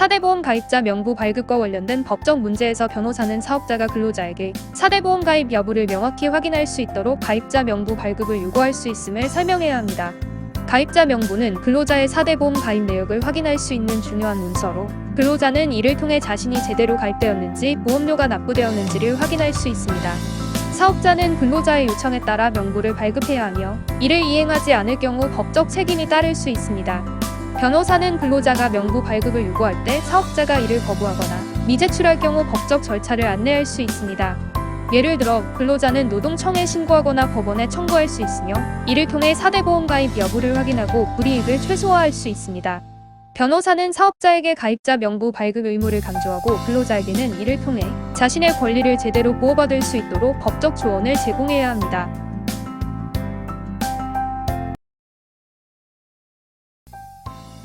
4대보험 가입자 명부 발급과 관련된 법적 문제에서 변호사는 사업자가 근로자에게 4대보험 가입 여부를 명확히 확인할 수 있도록 가입자 명부 발급을 요구할 수 있음을 설명해야 합니다. 가입자 명부는 근로자의 4대보험 가입 내역을 확인할 수 있는 중요한 문서로 근로자는 이를 통해 자신이 제대로 가입되었는지 보험료가 납부되었는지를 확인할 수 있습니다. 사업자는 근로자의 요청에 따라 명부를 발급해야 하며 이를 이행하지 않을 경우 법적 책임이 따를 수 있습니다. 변호사는 근로자가 명부 발급을 요구할 때 사업자가 이를 거부하거나 미제출할 경우 법적 절차를 안내할 수 있습니다. 예를 들어 근로자는 노동청에 신고하거나 법원에 청구할 수 있으며 이를 통해 4대 보험 가입 여부를 확인하고 불이익을 최소화할 수 있습니다. 변호사는 사업자에게 가입자 명부 발급 의무를 강조하고 근로자에게는 이를 통해 자신의 권리를 제대로 보호받을 수 있도록 법적 조언을 제공해야 합니다.